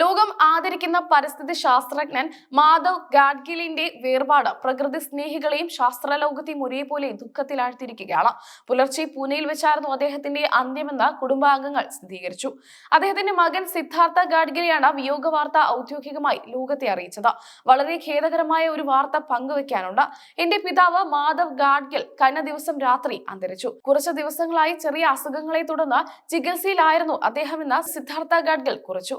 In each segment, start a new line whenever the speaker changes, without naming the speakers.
ലോകം ആദരിക്കുന്ന പരിസ്ഥിതി ശാസ്ത്രജ്ഞൻ മാധവ് ഗാഡ്ഗിലിന്റെ വേർപാട് പ്രകൃതി സ്നേഹികളെയും ശാസ്ത്രലോകത്തെയും ഒരേപോലെ ദുഃഖത്തിലാഴ്ത്തിയിരിക്കുകയാണ്. പുലർച്ചെ പൂനെയിൽ വെച്ചായിരുന്നു അദ്ദേഹത്തിന്റെ അന്ത്യമെന്ന് കുടുംബാംഗങ്ങൾ സ്ഥിരീകരിച്ചു. അദ്ദേഹത്തിന്റെ മകൻ സിദ്ധാർത്ഥ ഗാഡ്ഗിലെയാണ് വിയോഗ വാർത്ത ഔദ്യോഗികമായി ലോകത്തെ അറിയിച്ചത്. വളരെ ഖേദകരമായ ഒരു വാർത്ത പങ്കുവെക്കാനുണ്ട്. എന്റെ പിതാവ് മാധവ് ഗാഡ്ഗിൽ കഴിഞ്ഞ ദിവസം രാത്രി അന്തരിച്ചു. കുറച്ച് ദിവസങ്ങളായി ചെറിയ അസുഖങ്ങളെ തുടർന്ന് ചികിത്സയിലായിരുന്നു അദ്ദേഹം എന്ന് സിദ്ധാർത്ഥ ഗാഡ്ഗിൽ കുറിച്ചു.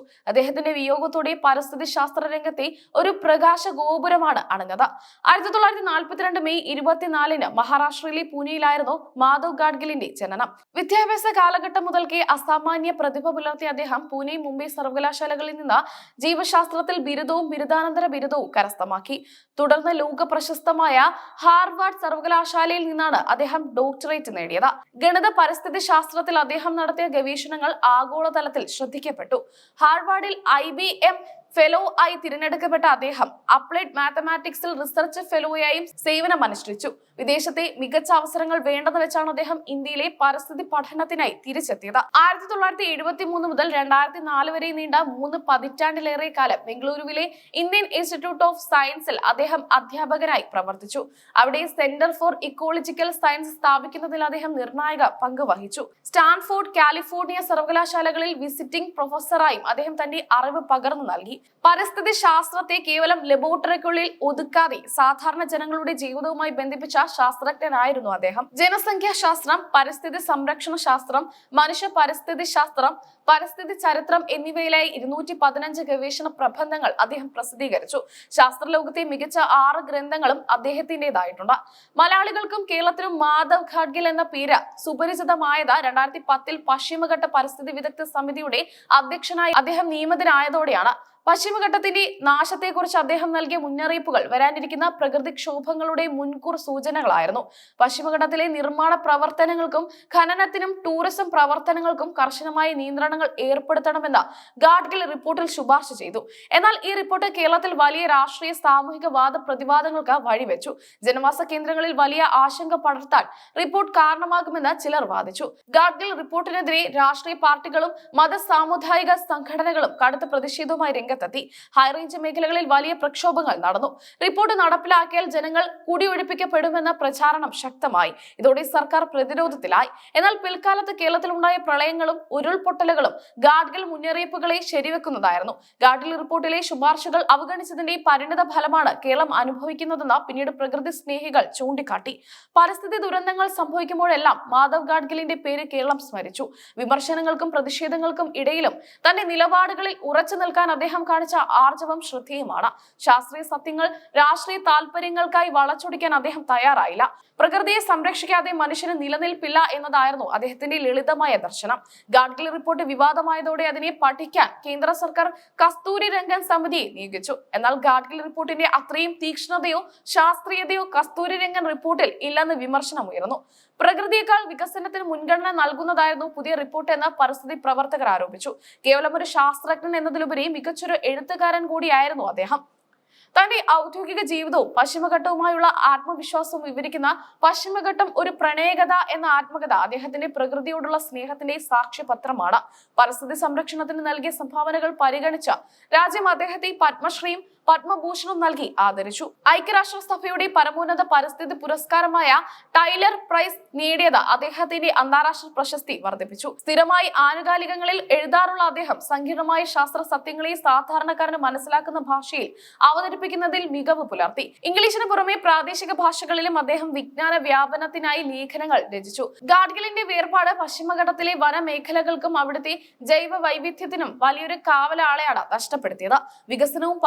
അദ്ദേഹത്തിന്റെ വിയോഗത്തോടെ പരിസ്ഥിതി ശാസ്ത്ര രംഗത്തെ ഒരു പ്രകാശ ഗോപുരമാണ് അണഞ്ഞത് ആയിരത്തി തൊള്ളായിരത്തി നാൽപ്പത്തിരണ്ട് മെയ് ഇരുപത്തിനാലിന് മഹാരാഷ്ട്രയിലെ പൂനെയിലായിരുന്നു മാധവ് ഗാഡ്ഗിലിന്റെ ജനനം. വിദ്യാഭ്യാസ കാലഘട്ടം മുതൽക്കേ അസാമാന്യ പ്രതിഭ പുലർത്തിയ അദ്ദേഹം പൂനെ മുംബൈ സർവകലാശാലകളിൽ നിന്ന് ജീവശാസ്ത്രത്തിൽ ബിരുദവും ബിരുദാനന്തര ബിരുദവും കരസ്ഥമാക്കി. തുടർന്ന് ലോക പ്രശസ്തമായ ഹാർവാർഡ് സർവകലാശാലയിൽ നിന്നാണ് അദ്ദേഹം ഡോക്ടറേറ്റ് നേടിയത്. ഗണിത പരിസ്ഥിതി ശാസ്ത്രത്തിൽ അദ്ദേഹം നടത്തിയ ഗവേഷണങ്ങൾ ആഗോളതലത്തിൽ ശ്രദ്ധിക്കപ്പെട്ടു. ഹാർവാർഡിൽ ഐ ബി എം ഫെലോ ആയി തിരഞ്ഞെടുക്കപ്പെട്ട അദ്ദേഹം അപ്ലൈഡ് മാത്തമാറ്റിക്സിൽ റിസർച്ച് ഫെലോയായും സേവനം അനുഷ്ഠിച്ചു. വിദേശത്തെ മികച്ച അവസരങ്ങൾ വേണ്ടെന്ന് വെച്ചാണ് അദ്ദേഹം ഇന്ത്യയിലെ പരിസ്ഥിതി പഠനത്തിനായി തിരിച്ചെത്തിയത്. ആയിരത്തി തൊള്ളായിരത്തി എഴുപത്തി മൂന്ന് മുതൽ രണ്ടായിരത്തി നാല് വരെ നീണ്ട മൂന്ന് പതിറ്റാണ്ടിലേറെ കാലം ബംഗളൂരുവിലെ ഇന്ത്യൻ ഇൻസ്റ്റിറ്റ്യൂട്ട് ഓഫ് സയൻസിൽ അദ്ദേഹം അധ്യാപകനായി പ്രവർത്തിച്ചു. അവിടെ സെന്റർ ഫോർ ഇക്കോളജിക്കൽ സയൻസ് സ്ഥാപിക്കുന്നതിൽ അദ്ദേഹം നിർണായക പങ്ക് വഹിച്ചു. സ്റ്റാൻഫോർഡ് കാലിഫോർണിയ സർവകലാശാലകളിൽ വിസിറ്റിംഗ് പ്രൊഫസറായും അദ്ദേഹം തന്റെ അറിവ് പകർന്നു നൽകി. പരിസ്ഥിതി ശാസ്ത്രത്തെ കേവലം ലബോറട്ടറിക്കുള്ളിൽ ഒതുക്കാതെ സാധാരണ ജനങ്ങളുടെ ജീവിതവുമായി ബന്ധിപ്പിച്ച ശാസ്ത്രജ്ഞനായിരുന്നു അദ്ദേഹം. ജനസംഖ്യാ ശാസ്ത്രം പരിസ്ഥിതി സംരക്ഷണ ശാസ്ത്രം മനുഷ്യ പരിസ്ഥിതി ശാസ്ത്രം പരിസ്ഥിതി ചരിത്രം എന്നിവയിലായി ഇരുന്നൂറ്റി പതിനഞ്ച് ഗവേഷണ പ്രബന്ധങ്ങൾ അദ്ദേഹം പ്രസിദ്ധീകരിച്ചു. ശാസ്ത്രലോകത്തെ മികച്ച ആറ് ഗ്രന്ഥങ്ങളും അദ്ദേഹത്തിന്റെതായിട്ടുണ്ട്. മലയാളികൾക്കും കേരളത്തിലും മാധവ് ഖാഡ്ഗിൽ എന്ന പേര് സുപരിചിതമായത് രണ്ടായിരത്തി പത്തിൽ പശ്ചിമഘട്ട പരിസ്ഥിതി വിദഗ്ധ സമിതിയുടെ അധ്യക്ഷനായി അദ്ദേഹം നിയമിതനായതോടെയാണ്. പശ്ചിമഘട്ടത്തിന്റെ നാശത്തെക്കുറിച്ച് അദ്ദേഹം നൽകിയ മുന്നറിയിപ്പുകൾ വരാനിരിക്കുന്ന പ്രകൃതിക്ഷോഭങ്ങളുടെ മുൻകൂർ സൂചനകളായിരുന്നു. പശ്ചിമഘട്ടത്തിലെ നിർമ്മാണ പ്രവർത്തനങ്ങൾക്കും ഖനനത്തിനും ടൂറിസം പ്രവർത്തനങ്ങൾക്കും കർശനമായ നിയന്ത്രണങ്ങൾ ഏർപ്പെടുത്തണമെന്ന് ഗാഡ്ഗിൽ റിപ്പോർട്ടിൽ ശുപാർശ ചെയ്തു. എന്നാൽ ഈ റിപ്പോർട്ട് കേരളത്തിൽ വലിയ രാഷ്ട്രീയ സാമൂഹിക വാദ പ്രതിവാദങ്ങൾക്ക് വഴിവെച്ചു. ജനവാസ കേന്ദ്രങ്ങളിൽ വലിയ ആശങ്ക പടർത്താൻ റിപ്പോർട്ട് കാരണമാകുമെന്ന് ചിലർ വാദിച്ചു. ഗാഡ്ഗിൽ റിപ്പോർട്ടിനെതിരെ രാഷ്ട്രീയ പാർട്ടികളും മത സാമുദായിക സംഘടനകളും കടുത്ത പ്രതിഷേധവുമായി രംഗത്തെത്തി. ഹൈറേഞ്ച് മേഖലകളിൽ വലിയ പ്രക്ഷോഭങ്ങൾ നടന്നു. റിപ്പോർട്ട് നടപ്പിലാക്കിയാൽ ജനങ്ങൾ കുടിയൊഴിപ്പിക്കപ്പെടുമെന്ന പ്രചാരണം ശക്തമായി. ഇതോടെ സർക്കാർ പ്രതിരോധത്തിലായി. എന്നാൽ പിൽക്കാലത്ത് കേരളത്തിലുണ്ടായ പ്രളയങ്ങളും ഉരുൾപൊട്ടലുകളും ഗാഡ്ഗിൽ മുന്നറിയിപ്പുകളെ ശരിവെക്കുന്നതായിരുന്നു. ഗാഡ്ഗിൽ റിപ്പോർട്ടിലെ ശുപാർശകൾ അവഗണിച്ചതിന്റെ പരിണിത ഫലമാണ് കേരളം അനുഭവിക്കുന്നതെന്ന് പിന്നീട് പ്രകൃതി സ്നേഹികൾ ചൂണ്ടിക്കാട്ടി. പരിസ്ഥിതി ദുരന്തങ്ങൾ സംഭവിക്കുമ്പോഴെല്ലാം മാധവ് ഗാഡ്ഗിലിന്റെ പേര് കേരളം സ്മരിച്ചു. വിമർശനങ്ങൾക്കും പ്രതിഷേധങ്ങൾക്കും ഇടയിലും തന്റെ നിലപാടുകളിൽ ഉറച്ചു നിൽക്കാൻ അദ്ദേഹം കാണിച്ച ആർജവം ശ്രദ്ധേയമാണ്. ശാസ്ത്രീയ സത്യങ്ങൾ രാഷ്ട്രീയ താല്പര്യങ്ങൾക്കായി വളച്ചൊടിക്കാൻ അദ്ദേഹം തയ്യാറായില്ല. പ്രകൃതിയെ സംരക്ഷിക്കാതെ മനുഷ്യന് നിലനിൽപ്പില്ല എന്നതായിരുന്നു അദ്ദേഹത്തിന്റെ ലളിതമായ ദർശനം. ഗാഡ്ഗിൽ റിപ്പോർട്ട് വിവാദമായതോടെ അതിനെ പഠിക്കാൻ കേന്ദ്ര സർക്കാർ കസ്തൂരി രംഗൻ സമിതിയെ നിയോഗിച്ചു. എന്നാൽ ഗാഡ്ഗിൽ റിപ്പോർട്ടിന്റെ അത്രയും തീക്ഷ്ണതയോ ശാസ്ത്രീയതയോ കസ്തൂരി രംഗൻ റിപ്പോർട്ടിൽ ഇല്ലെന്ന് വിമർശനമുയർന്നു. പ്രകൃതിയേക്കാൾ വികസനത്തിന് മുൻഗണന നൽകുന്നതായിരുന്നു പുതിയ റിപ്പോർട്ട് എന്ന് പരിസ്ഥിതി പ്രവർത്തകർ ആരോപിച്ചു. കേവലം ഒരു ശാസ്ത്രജ്ഞൻ എന്നതിലുപരി മികച്ചൊരു എഴുത്തുകാരൻ കൂടിയായിരുന്നു അദ്ദേഹം. തന്റെ ഔദ്യോഗിക ജീവിതവും പശ്ചിമഘട്ടവുമായുള്ള ആത്മവിശ്വാസവും വിവരിക്കുന്ന പശ്ചിമഘട്ടം ഒരു പ്രണയകഥ എന്ന ആത്മകഥ അദ്ദേഹത്തിന്റെ പ്രകൃതിയോടുള്ള സ്നേഹത്തിന്റെ സാക്ഷ്യപത്രമാണ്. പരിസ്ഥിതി സംരക്ഷണത്തിന് നൽകിയ സംഭാവനകൾ പരിഗണിച്ച രാജ്യം അദ്ദേഹത്തെ പത്മശ്രീയും പത്മഭൂഷണും നൽകി ആദരിച്ചു. ഐക്യരാഷ്ട്രസഭയുടെ പരമോന്നത പരിസ്ഥിതി പുരസ്കാരമായ ടൈലർ പ്രൈസ് നേടിയത് അദ്ദേഹത്തിന്റെ അന്താരാഷ്ട്ര പ്രശസ്തി വർദ്ധിപ്പിച്ചു. സ്ഥിരമായി ആനുകാലികങ്ങളിൽ എഴുതാറുള്ള അദ്ദേഹം സങ്കീർണമായ ശാസ്ത്ര സത്യങ്ങളെ സാധാരണക്കാരന് മനസ്സിലാക്കുന്ന ഭാഷയിൽ അവതരിപ്പിക്കുന്നതിൽ മികവ് പുലർത്തി. ഇംഗ്ലീഷിന് പുറമെ പ്രാദേശിക ഭാഷകളിലും അദ്ദേഹം വിജ്ഞാന വ്യാപനത്തിനായി ലേഖനങ്ങൾ രചിച്ചു. ഗാഡ്ഗിലിന്റെ വേർപാട് പശ്ചിമഘട്ടത്തിലെ വനമേഖലകൾക്കും അവിടുത്തെ ജൈവ വൈവിധ്യത്തിനും വലിയൊരു കാവലാളെയാണ് നഷ്ടപ്പെടുത്തിയത്. വികസനവും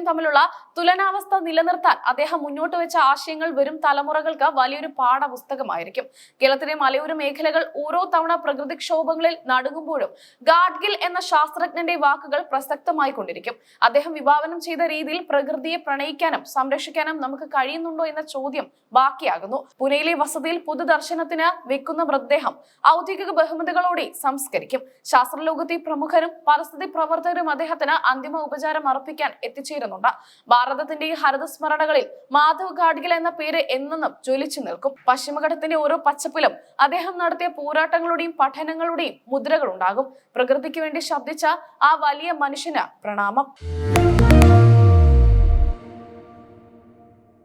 പരിസ്ഥിതിയും തമ്മിലുള്ള തുലനാവസ്ഥ നിലനിർത്താൻ അദ്ദേഹം മുന്നോട്ട് വെച്ച ആശയങ്ങൾ വരും തലമുറകൾക്ക് വലിയൊരു പാഠപുസ്തകമായിരിക്കും. കേരളത്തിലെ മലയോര മേഖലകൾ ഓരോ തവണ പ്രകൃതിക്ഷോഭങ്ങളിൽ നടുങ്ങുമ്പോഴും ഗാഡ്ഗിൽ എന്ന ശാസ്ത്രജ്ഞന്റെ വാക്കുകൾ പ്രസക്തമായി കൊണ്ടിരിക്കും അദ്ദേഹം വിഭാവനം ചെയ്ത രീതിയിൽ പ്രകൃതിയെ പ്രണയിക്കാനും സംരക്ഷിക്കാനും നമുക്ക് കഴിയുന്നുണ്ടോ എന്ന ചോദ്യം ബാക്കിയാകുന്നു. പുനെയിലെ വസതിയിൽ പൊതുദർശനത്തിന് വെക്കുന്ന മൃതദേഹം ഔദ്യോഗിക ബഹുമതികളോടെ സംസ്കരിക്കും. ശാസ്ത്രലോകത്തെ പ്രമുഖരും പരിസ്ഥിതി പ്രവർത്തകരും അദ്ദേഹത്തിന് അന്തിമ ഉപചാരം അർപ്പിക്കാൻ എത്തിച്ചേരുന്നു. സൂക്ഷിക്കുന്നുണ്ട് ഭാരതത്തിന്റെ ഈ ഹരിതസ്മരണകളിൽ മാധവ് ഗാഡ്ഗിൽ എന്ന പേര് എന്നെന്നും ജ്വലിച്ചു നിൽക്കും. പശ്ചിമഘട്ടത്തിന്റെ ഓരോ പച്ചപ്പിലും അദ്ദേഹം നടത്തിയ പോരാട്ടങ്ങളുടെയും പഠനങ്ങളുടെയും മുദ്രകൾ ഉണ്ടാകും പ്രകൃതിക്ക് വേണ്ടി ശബ്ദിച്ച ആ വലിയ മനുഷ്യന് പ്രണാമം.